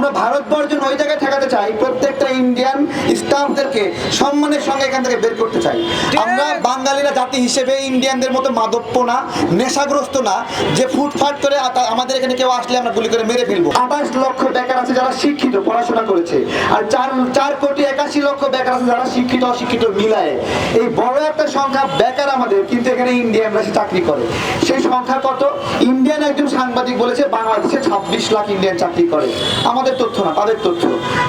আমরা ভারতবর্ষের ওই জায়গায় ঠেকাতে চাই প্রত্যেকটা ইন্ডিয়ান স্টাফদেরকে সম্মানের সঙ্গে এখান থেকে বের করতে চাই। আমরা বাঙালিরা জাতি হিসেবে ইন্ডিয়ানদের মতো মাদপ্য না নেশাগ্রস্ত না যে ফুটফাট করে আমাদের এখানে কেউ আসলে আমরা গুলি করে মেরে ফেলব। আঠাশ লক্ষ বেকার আছে যারা শিক্ষিত পড়াশোনা করেছে। আর চার চার কোটি একাশি লক্ষ বেকার আছে যারা শিক্ষিত অশিক্ষিত মিলায়। এই বড় একটা সংখ্যা বেকার আমাদের কিন্তু এখানে ইন্ডিয়ানরা চাকরি করে। সেই সংখ্যা কত? ইন্ডিয়ান একজন সাংবাদিক বলেছে বাংলাদেশে ছাব্বিশ লাখ ইন্ডিয়ান চাকরি করে। আমাদের তথ্য না তাদের তথ্য।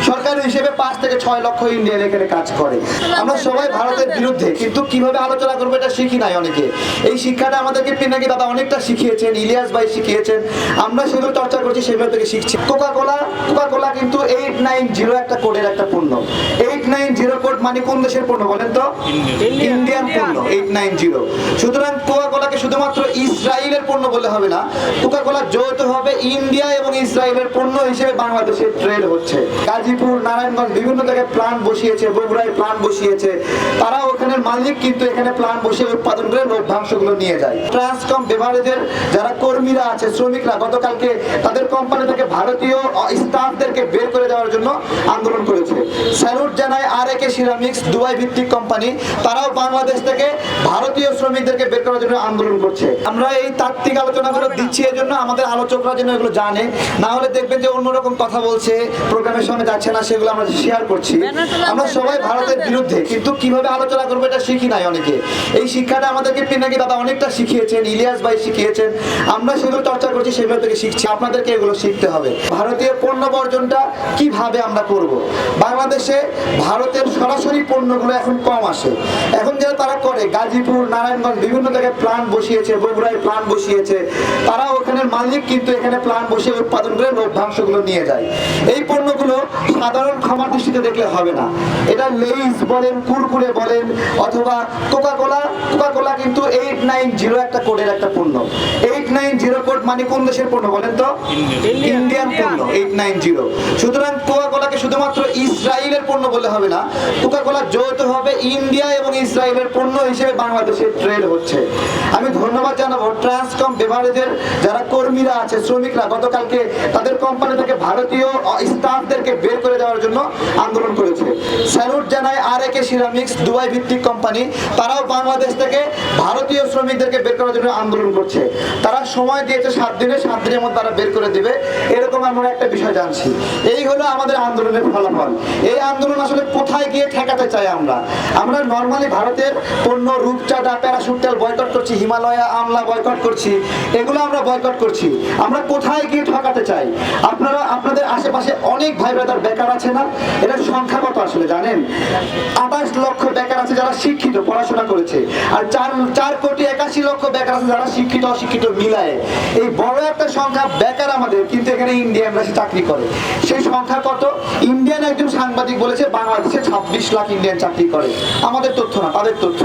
সরকারি হিসেবে পাঁচ থেকে ছয় লক্ষ ইন্ডিয়ান এখানে কাজ করে। আমরা সবাই ভারতের বিরুদ্ধে কিন্তু কীভাবে আলোচনা করব এটা শিখি নাই অনেকে। এই শিক্ষাটা আমাদেরকে পিনাকি দাদা অনেকটা শিখিয়েছেন ইলিয়াস ভাই শিখিয়েছেন। আমরা সেগুলো চর্চা করছি সেগুলো থেকে শিখছি। কোকা কোলা কোকা কোলা কিন্তু এইট নাইন জিরো একটা কোডের একটা পণ্য। এইট নাইন জিরো কোড মানে কোন দেশের পণ্য বলেন তো? ইন্ডিয়ান। পণ্য এইট নাইন জিরো সুতরাং কোকা কোলাকে শুধুমাত্র ইসরায়েলের পণ্য বললে হবে না। কোকা কোলা যৌথভাবে ইন্ডিয়া এবং ইসরায়েলের পণ্য হিসেবে বাংলাদেশে ট্রেড হচ্ছে। গাজীপুর, নারায়ণগঞ্জ বিভিন্ন জায়গায় প্লান্ট বসিয়েছে, বগুড়ায় প্লান্ট বসিয়েছে। তারা ওখানের মালিক কিন্তু এখানে প্লান বসিয়ে উৎপাদন করে লভ্যাংশগুলো নিয়ে যায়। ট্রান্সকম বেভারেজের যারা কর্মীরা আছে, শ্রমিকরা, গতকালকে তাদের কোম্পানি থেকে ভারতীয় স্টাফদেরকে বের করে দেওয়ার জন্য আন্দোলন করেছে। স্যালুট জানায় আর একে সিরামিক্স দুবাই ভিত্তিক কোম্পানি। তারাও বাংলাদেশ থেকে ভারতীয় শ্রমিকদেরকে বের করার জন্য আন্দোলন করছে। আমরা এই তাত্ত্বিক আলোচনাগুলো দিচ্ছি এই জন্য আমাদের আলোচকরা যেন এগুলো জানে। না হলে দেখবেন যে অন্যরকম কথা বলছে প্রোগ্রামের সঙ্গে যাচ্ছে না সেগুলো আমরা শেয়ার করছি। আমরা সবাই ভারতের বিরুদ্ধে কিন্তু কীভাবে আলোচনা করব এটা শিখি নাই অনেকে। এই শিক্ষাটা আমাদেরকে পিনাকি দাদা অনেকটা শিখিয়েছেন ইলিয়াস ভাই শিখিয়েছেন। আমরা সেগুলো চর্চা করছি সেগুলো থেকে শিখছি। আপনাদেরকে এগুলো শিখতে হবে। ভারতীয় পণ্য বর্জনটা কীভাবে আমরা করব? বাংলাদেশে ভারতের সরাসরি পণ্যগুলো এখন কম আসে। এখন যারা তারা করে, গাজীপুর, নারায়ণগঞ্জ, বিভিন্ন জায়গায় প্লান্ট বসিয়েছে, বগুড়ায় প্লান্ট বসিয়েছে, তারা ওখানের মালিক কিন্তু এখানে প্লান্ট বসিয়ে উৎপাদন করে লভ্যাংশগুলো নিয়ে যায়। এই পণ্যগুলো সাধারণ ক্ষমার দৃষ্টিতে দেখলে হবে না। এটা লেইস বলেন, কুরকুরে বলেন, অথবা কোকা কোলা কোকা কোলা কিন্তু এইট নাইন জিরো একটা কোডের একটা পণ্য। এইট নাইন জিরো কোড মানে কোন দেশের পণ্য বলেন তো? ইন্ডিয়ান পণ্য এইট নাইন জিরো সুতরাং কোকা শুধুমাত্র ইসরায়েলের পণ্য বললে হবে না কোকা কোলা যৌথভাবে ইন্ডিয়া এবং ইসরায়েলের পণ্য হিসেবে বাংলাদেশে ট্রেড হচ্ছে। আমি ধন্যবাদ জানাব ট্রান্সকম বেভারেজের যারা কর্মীরা আছে, শ্রমিকরা, গতকালকে তাদের কোম্পানি থেকে ভারতীয় স্টাফদেরকে বের করে দেওয়ার জন্য আন্দোলন করেছে। স্যালুট জানায় আর একে সিরামিক্স দুবাই ভিত্তিক কোম্পানি তারাও বাংলাদেশ থেকে ভারতীয় শ্রমিকদেরকে বের করার জন্য আন্দোলন করছে। তারা সময় দিয়েছে সাত দিনে, সাত দিনের মধ্যে তারা বের করে দেবে। এরকম আমরা একটা বিষয় জানছি। এই হলো আমাদের আন্দোলনের ফলাফল এই আন্দোলন আসলে কোথায় গিয়ে ঠেকাতে চাই আমরা? আমরা নর্মালি ভারতের পণ্য, রূপচাঁদা, প্যারাশুট তেল বয়কট করছি, হিমালয়া আমলা বয়কট করছি, এগুলো আমরা বয়কট করছি। আমরা কোথায় গিয়ে ঠকাতে চাই? আপনারা, আপনাদের আশেপাশে অনেক ভাই ব্রাদার বেকার আছে না? এটার সংখ্যা কত আসলে, জানেন? আঠাশ লক্ষ বেকার আছে যারা শিক্ষিত, পড়াশোনা করেছে। আর চার চার কোটি লক্ষ বেকার আছে যারা শিক্ষিত অশিক্ষিত মিলায়। এই বড় একটা সংখ্যা বেকার আমাদের কিন্তু এখানে ইন্ডিয়ানরা সে চাকরি করে। সেই সংখ্যা কত? ইন্ডিয়ান একজন সাংবাদিক বলেছে বাংলাদেশে ছাব্বিশ লাখ ইন্ডিয়ান চাকরি করে। আমাদের তথ্য না তাদের তথ্য।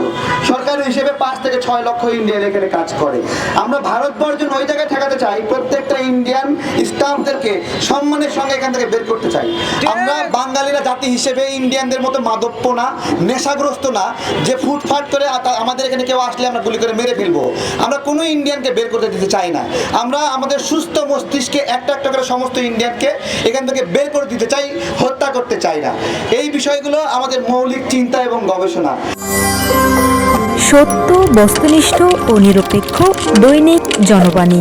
সরকারি হিসেবে পাঁচ থেকে ছয় লক্ষ ইন্ডিয়ান এখানে কাজ করে। আমরা ভারতবর্ষের ওই জায়গায় ঠেকাতে চাই প্রত্যেকটা ইন্ডিয়ান স্টাফদেরকে সম্মানের সঙ্গে এখান থেকে বের করতে চাই। আমরা বাঙালিরা জাতি হিসেবে ইন্ডিয়ানদের মতো মাদপ্য না নেশাগ্রস্ত না যে ফুটফাট করে আমাদের এখানে কেউ আসলে আমরা গুলি করে মেরে ফেলব। আমরা কোনো ইন্ডিয়ানকে বের করতে দিতে চাই না। আমরা আমাদের সুস্থ মস্তিষ্কে একটা একটা করে সমস্ত ইন্ডিয়ানকে এখান থেকে বের করে দিতে চাই, হত্যা করতে চাই না। এই বিষয়গুলো আমাদের মৌলিক চিন্তা এবং গবেষণা। সত্য, বস্তুনিষ্ঠ ও নিরপেক্ষ দৈনিক জনবাণী।